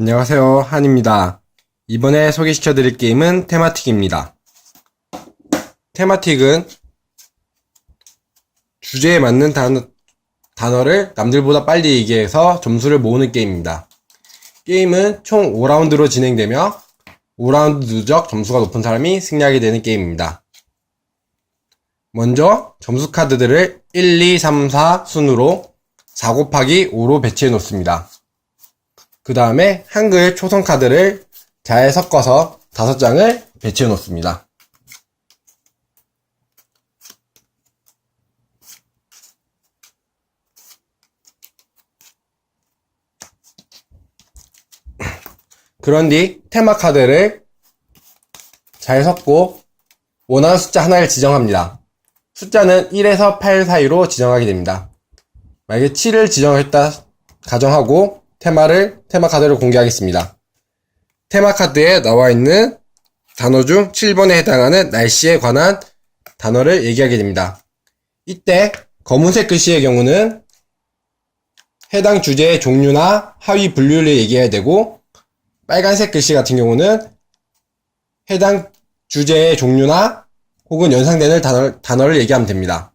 안녕하세요. 한입니다. 이번에 소개시켜 드릴 게임은 테마틱입니다. 테마틱은 주제에 맞는 단어, 단어를 남들보다 빨리 얘기해서 점수를 모으는 게임입니다. 게임은 총 5라운드로 진행되며 5라운드 누적 점수가 높은 사람이 승리하게 되는 게임입니다. 먼저 점수 카드들을 1, 2, 3, 4 순으로 4 곱하기 5로 배치해 놓습니다. 그 다음에 한글 초성 카드를 잘 섞어서 다섯 장을 배치해 놓습니다. 그런 뒤 테마 카드를 잘 섞고 원하는 숫자 하나를 지정합니다. 숫자는 1에서 8 사이로 지정하게 됩니다. 만약에 7을 지정했다 가정하고 테마를 테마 카드를 공개하겠습니다. 테마 카드에 나와 있는 단어 중 7번에 해당하는 날씨에 관한 단어를 얘기하게 됩니다. 이때 검은색 글씨의 경우는 해당 주제의 종류나 하위 분류를 얘기해야 되고 빨간색 글씨 같은 경우는 해당 주제의 종류나 혹은 연상되는 단어, 단어를 얘기하면 됩니다.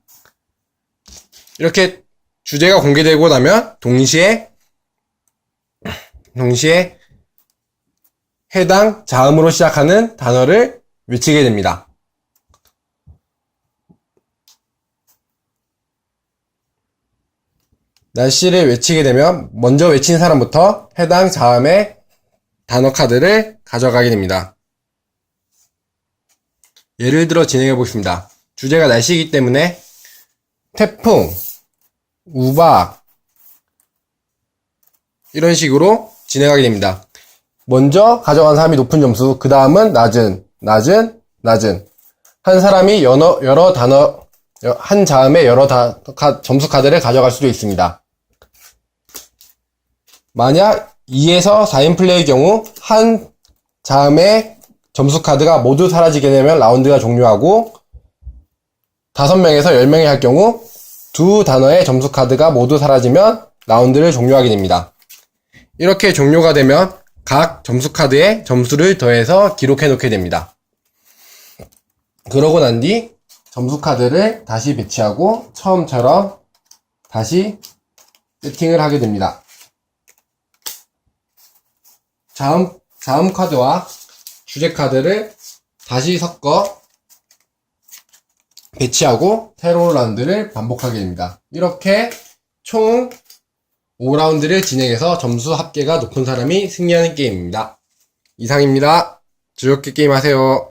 이렇게 주제가 공개되고 나면 동시에 동시에 해당 자음으로 시작하는 단어를 외치게 됩니다. 날씨를 외치게 되면 먼저 외친 사람부터 해당 자음의 단어 카드를 가져가게 됩니다. 예를 들어 진행해 보겠습니다. 주제가 날씨이기 때문에 태풍, 우박, 이런 식으로 진행하게 됩니다. 먼저 가져간 사람이 높은 점수, 그 다음은 낮은, 낮은, 낮은. 한 사람이 여러, 여러 단어, 한 자음에 여러 다, 카- 점수 카드를 가져갈 수도 있습니다. 만약 2에서 4인 플레이의 경우, 한 자음에 점수 카드가 모두 사라지게 되면 라운드가 종료하고, 5명에서 10명이 할 경우, 두 단어의 점수 카드가 모두 사라지면 라운드를 종료하게 됩니다. 이렇게 종료가 되면 각 점수 카드에 점수를 더해서 기록해 놓게 됩니다. 그러고 난 뒤 점수 카드를 다시 배치하고 처음처럼 다시 세팅을 하게 됩니다. 자음, 자음 카드와 주제 카드를 다시 섞어 배치하고 새로운 라운드를 반복하게 됩니다. 이렇게 총 5라운드를 진행해서 점수 합계가 높은 사람이 승리하는 게임입니다. 이상입니다. 즐겁게 게임하세요.